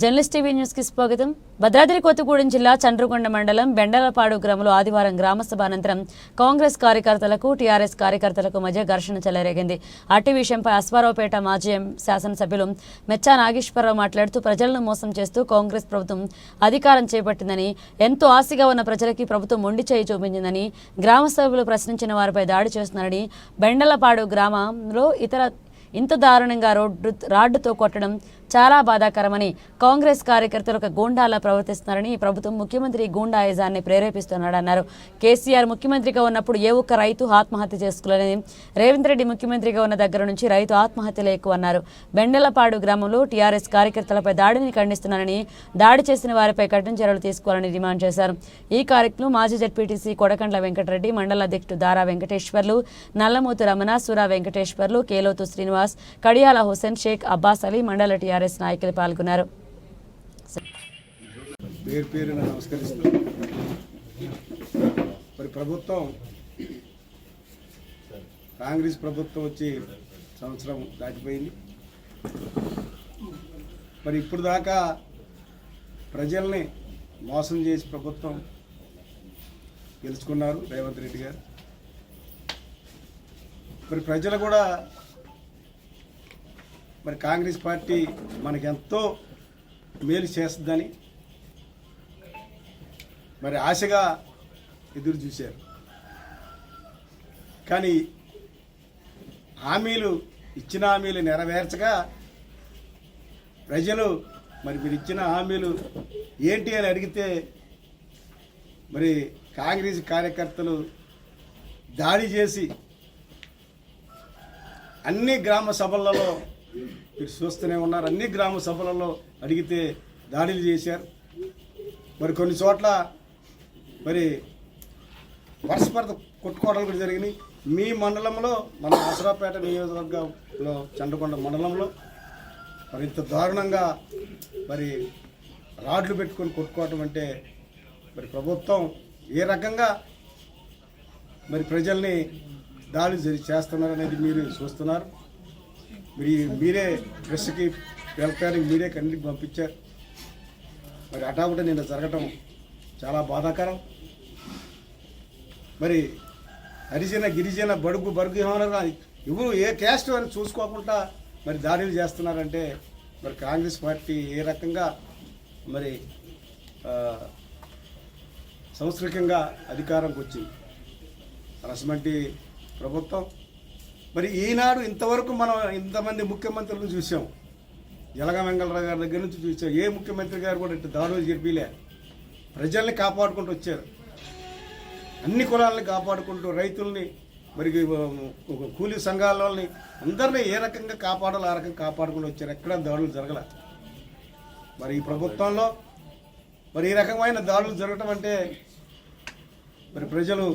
Journalist TV న్యూస్కి స్వాగతం. భద్రాద్రి కొత్తగూడెం జిల్లా చండ్రుకొండ మండలం బెండలపాడు గ్రామంలో ఆదివారం గ్రామసభ అనంతరం కాంగ్రెస్ కార్యకర్తలకు టీఆర్ఎస్ కార్యకర్తలకు మధ్య ఘర్షణ చెలరేగింది. అట్టి విషయంపై అశ్వారావుపేట మాజీ శాసనసభ్యులు మెచ్చా నాగేశ్వరరావు మాట్లాడుతూ ప్రజలను మోసం చేస్తూ కాంగ్రెస్ ప్రభుత్వం అధికారం చేపట్టిందని ఎంతో ఆశగా ఉన్న ప్రజలకి ప్రభుత్వం మొండి చేయి చూపించిందని గ్రామ సభ్యులు ప్రశ్నించిన వారిపై దాడి చేస్తున్నారని బెండలపాడు గ్రామంలో ఇతర ఇంత దారుణంగా రోడ్డు రాడ్డుతో కొట్టడం చాలా బాధాకరమని కాంగ్రెస్ కార్యకర్తలు ఒక గూండాలా ప్రవర్తిస్తున్నారని ప్రభుత్వం ముఖ్యమంత్రి గూండాయిజాన్ని ప్రేరేపిస్తున్నాడన్నారు. కేసీఆర్ ముఖ్యమంత్రిగా ఉన్నప్పుడు ఏ ఒక్క రైతు ఆత్మహత్య చేసుకోలేదని రేవంత్ రెడ్డి ముఖ్యమంత్రిగా ఉన్న దగ్గర నుంచి రైతు ఆత్మహత్యలు ఎక్కువ అన్నారు. బెండలపాడు గ్రామంలో టీఆర్ఎస్ కార్యకర్తలపై దాడిని ఖండిస్తున్నారని దాడి చేసిన వారిపై కఠిన చర్యలు తీసుకోవాలని డిమాండ్ చేశారు. ఈ కార్యక్రమం మాజీ జడ్పీటీసీ కొడకండ్ల వెంకటరెడ్డి మండల అధ్యక్షుడు దారా వెంకటేశ్వర్లు నల్లమూతు రమణ సురా వెంకటేశ్వర్లు కేలోతు శ్రీనివాస్ కడియాల హుసేన్ షేక్ అబ్బాస్ అలీ మండల టీఆర్ టీఆర్ఎస్ నాయకులు పాల్గొన్నారు. పేరు పేరున నమస్కరిస్తూ మరి ప్రభుత్వం కాంగ్రెస్ ప్రభుత్వం వచ్చి సంవత్సరం దాటిపోయింది. మరి ఇప్పుడు దాకా ప్రజల్ని మోసం చేసి ప్రభుత్వం గెలుచుకున్నారు రేవంత్ రెడ్డి గారు. మరి ప్రజలు కూడా మరి కాంగ్రెస్ పార్టీ మనకు ఎంతో మేలు చేస్తుందని మరి ఆశగా ఎదురు చూశారు. కానీ హామీలు ఇచ్చిన హామీలు నెరవేర్చగా ప్రజలు మరి మీరు ఇచ్చిన హామీలు ఏంటి అని అడిగితే మరి కాంగ్రెస్ కార్యకర్తలు దాడి చేసి అన్ని గ్రామ సభలలో మీరు చూస్తూనే ఉన్నారు. అన్ని గ్రామ సభలలో అడిగితే దాడులు చేశారు. మరి కొన్ని చోట్ల మరి పరస్పర కొట్టుకోవడాలు కూడా జరిగినాయి. మీ మండలంలో మన ఆసరాపేట నియోజకవర్గంలో చండకొండ మండలంలో మరి ఇంత దారుణంగా మరి రాడ్లు పెట్టుకొని కొట్టుకోవటం అంటే మరి ప్రభుత్వం ఏ రకంగా మరి ప్రజల్ని దాడులు చేస్తున్నారు చేస్తున్నారనేది మీరు చూస్తున్నారు. మీరే ప్రెస్కి వెళ్తారు మీరే కంటికి పంపించారు. మరి అటాకుట నిన్న జరగటం చాలా బాధాకరం. మరి హరిజన గిరిజన బడుగు బడుగు ఏమన్నా ఎవరు ఏ క్యాస్ట్ అని చూసుకోకుండా మరి దాడులు చేస్తున్నారంటే మరి కాంగ్రెస్ పార్టీ ఏ రకంగా మరి సంస్కృతికంగా అధికారంకి వచ్చింది అటువంటి ప్రభుత్వం మరి ఈనాడు ఇంతవరకు మనం ఇంతమంది ముఖ్యమంత్రులను చూసాం. ఎలగ వెంగళరావు గారి దగ్గర నుంచి చూసాం. ఏ ముఖ్యమంత్రి గారు కూడా ఇట్లా దాడులు జరిపిలే. ప్రజల్ని కాపాడుకుంటూ వచ్చారు. అన్ని కులాలని కాపాడుకుంటూ రైతుల్ని మరి కూలీ సంఘాల వాళ్ళని అందరినీ ఏ రకంగా కాపాడాలో ఆ రకంగా కాపాడుకుంటూ వచ్చారు. ఎక్కడ దాడులు జరగల. మరి ఈ ప్రభుత్వంలో మరి ఈ రకమైన దాడులు జరగటం అంటే మరి ప్రజలు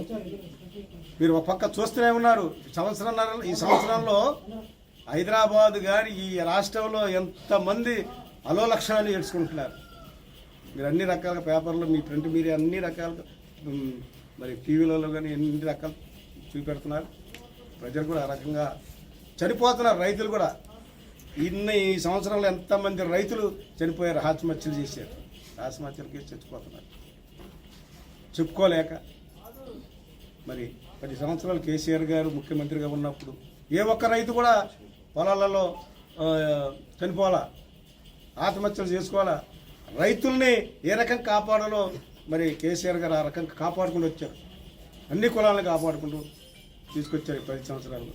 మీరు ఒక పక్క చూస్తూనే ఉన్నారు. సంవత్సరం ఈ సంవత్సరంలో హైదరాబాద్ కానీ ఈ రాష్ట్రంలో ఎంతమంది అలోలక్షణాలు ఏడ్చుకుంటున్నారు. మీరు అన్ని రకాల పేపర్లు మీ ప్రింట్ మీడియా అన్ని రకాలుగా మరి టీవీలలో కానీ ఎన్ని రకాలు చూపెడుతున్నారు. ప్రజలు కూడా ఆ రకంగా చనిపోతున్నారు రైతులు కూడా. ఇన్ని ఈ సంవత్సరంలో ఎంతమంది రైతులు చనిపోయారు ఆత్మహత్యలు చేశారు. ఆత్మహత్యలు చేసి చచ్చిపోతున్నారు. చెప్పుకోలేక మరి పది సంవత్సరాలు కేసీఆర్ గారు ముఖ్యమంత్రిగా ఉన్నప్పుడు ఏ ఒక్క రైతు కూడా పొలాలలో చనిపోవాలా? ఆత్మహత్యలు చేసుకోవాలా? రైతుల్ని ఏ రకంగా కాపాడాలో మరి కేసీఆర్ గారు ఆ రకంగా కాపాడుకుంటూ వచ్చారు. అన్ని కులాలను కాపాడుకుంటూ తీసుకొచ్చారు పది సంవత్సరాలు.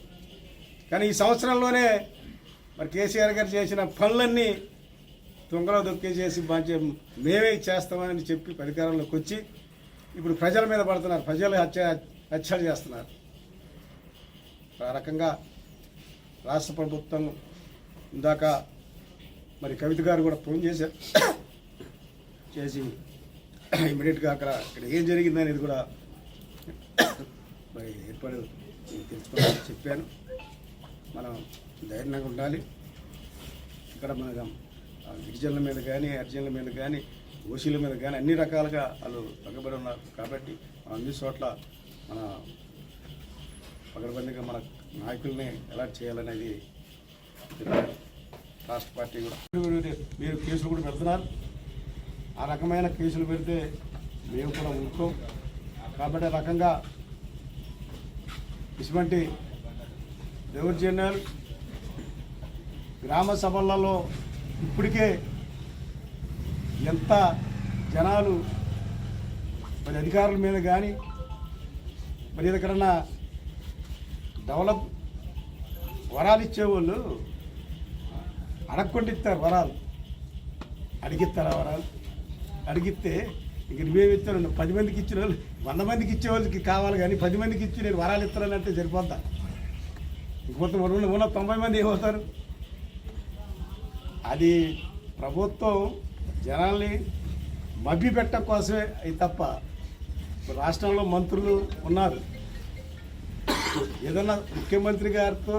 కానీ ఈ సంవత్సరంలోనే మరి కేసీఆర్ గారు చేసిన పనులన్నీ తుంగలో దొక్కేసేసి మంచి మేమే చేస్తామని చెప్పి అధికారంలోకి వచ్చి ఇప్పుడు ప్రజల మీద పడుతున్నారు. ప్రజలు హత్య హత్యలు చేస్తున్నారు. ఆ రకంగా రాష్ట్ర ప్రభుత్వం ఇందాక మరి కవిత గారు కూడా ఫోన్ చేశారు. చేసి ఇమీడియట్గా అక్కడ ఇక్కడ ఏం జరిగింది అనేది కూడా మరి ఏర్పాటు తెలుసుకోవాలని చెప్పాను. మనం ధైర్యంగా ఉండాలి. ఇక్కడ మన గిరిజనుల మీద కానీ అర్జునుల మీద కానీ ఓసీల మీద కానీ అన్ని రకాలుగా వాళ్ళు తగ్గబడి ఉన్నారు. కాబట్టి అన్ని చోట్ల మన పగడబందిగా మన నాయకుల్ని ఎలా చేయాలనేది రాష్ట్ర పార్టీ కూడా మీరు- కేసులు కూడా పెడుతున్నారు. ఆ రకమైన కేసులు పెడితే మేము కూడా ఊరుకోం. కాబట్టి రకంగా ఇటువంటి దౌర్జన్యాలు గ్రామ సభలలో ఇప్పటికే ఎంత జనాలు మరి అధికారుల మీద కానీ మరి ఎక్కడన్నా డెవలప్ వరాలు ఇచ్చేవాళ్ళు అడగకుండా ఇస్తారు వరాలు. అడిగిస్తారా వరాలు? అడిగిస్తే ఇక నువ్వేమి ఇస్తాను పది మందికి ఇచ్చిన వాళ్ళు వంద మందికి ఇచ్చే వాళ్ళకి కావాలి కానీ పది మందికి ఇచ్చి నేను వరాలు ఇస్తానని అంటే సరిపోతా ఇంకొంత ఉన్న ఉన్న తొంభై మంది ఏమవుతారు? అది ప్రభుత్వం జనాల్ని మభ్య పెట్టడం కోసమే అది తప్ప రాష్ట్రంలో మంత్రులు ఉన్నారు. ఏదన్నా ముఖ్యమంత్రి గారితో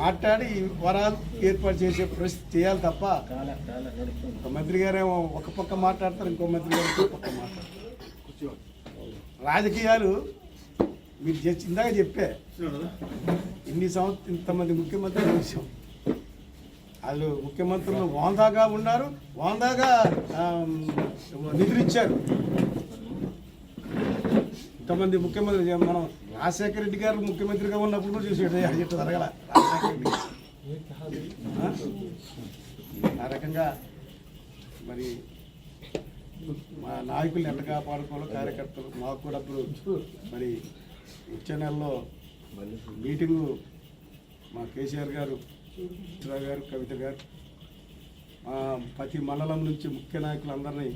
మాట్లాడి ఈ వరాలు ఏర్పాటు చేసే పరిస్థితి చేయాలి తప్ప ఒక మంత్రి గారేమో ఒక పక్క మాట్లాడతారు ఇంకో మంత్రి గారు ఇంకో పక్క మాట్లాడతారు. రాజకీయాలు మీరు ఇందాక చెప్పే ఇన్ని సంవత్సరం ఇంతమంది ముఖ్యమంత్రులు చూసాం వాళ్ళు ముఖ్యమంత్రులు వాందాగా ఉన్నారు వాందాగా నిధులు ఇచ్చారు. ఇంతమంది ముఖ్యమంత్రి మనం రాజశేఖర రెడ్డి గారు ముఖ్యమంత్రిగా ఉన్నప్పుడు కూడా చూసాడు అది చెట్టు జరగల రాజశేఖర రెడ్డి ఆ? రకంగా మరి మా నాయకుల్ని ఎంత కాపాడుకోవాలో కార్యకర్తలు మాకు కూడా అప్పుడు మరి వచ్చే నెలలో మీటింగు మా కేసీఆర్ గారు చిత్రా గారు కవిత గారు ప్రతి మండలం నుంచి ముఖ్య నాయకులందరినీ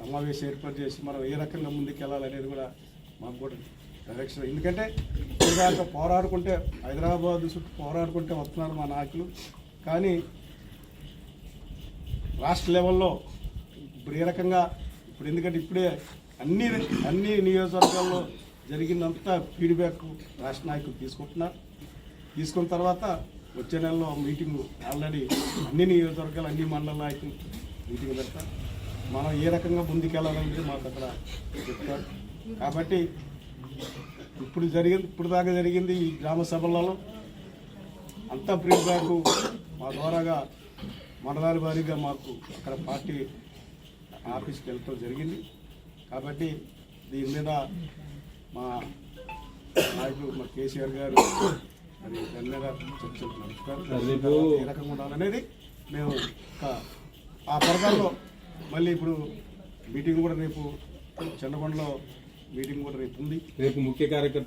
సమావేశం ఏర్పాటు చేసి మనం ఏ రకంగా ముందుకు వెళ్ళాలనేది కూడా మాకు కూడా డైరెక్షన్ ఎందుకంటే ఇదాక పోరాడుకుంటే హైదరాబాద్ చుట్టూ పోరాడుకుంటే వస్తున్నారు మా నాయకులు. కానీ రాష్ట్ర లెవెల్లో ఇప్పుడు ఏ రకంగా ఇప్పుడు ఎందుకంటే ఇప్పుడే అన్ని అన్ని నియోజకవర్గాల్లో జరిగినంత ఫీడ్బ్యాక్ రాష్ట్ర నాయకులు తీసుకుంటున్నారు. తీసుకున్న తర్వాత వచ్చే నెలలో మీటింగ్ ఆల్రెడీ అన్ని నియోజకవర్గాలు అన్ని మండల నాయకులు మీటింగ్ పెడతారు. మనం ఏ రకంగా ముందుకెళ్ళాలనేది మాకు అక్కడ చెప్తారు. కాబట్టి ఇప్పుడు జరిగింది ఇప్పుడు దాకా జరిగింది ఈ గ్రామ సభలలో అంతా ఫీడ్బ్యాక్ మా ద్వారాగా మండలాల వారీగా మాకు అక్కడ పార్టీ ఆఫీస్కి వెళ్ళటం జరిగింది. కాబట్టి దీని మీద మా నాయకులు మా కేసీఆర్ గారు మరి దాని మీద చర్చలు నడుపుతారు. ఏ రకంగా ఉండాలనేది మేము ఆ పరదాల్లో మళ్ళీ ఇప్పుడు మీటింగ్ కూడా రేపు చెన్నకొండలో మీటింగ్ కూడా రేపు ఉంది. రేపు ముఖ్య కార్యకర్త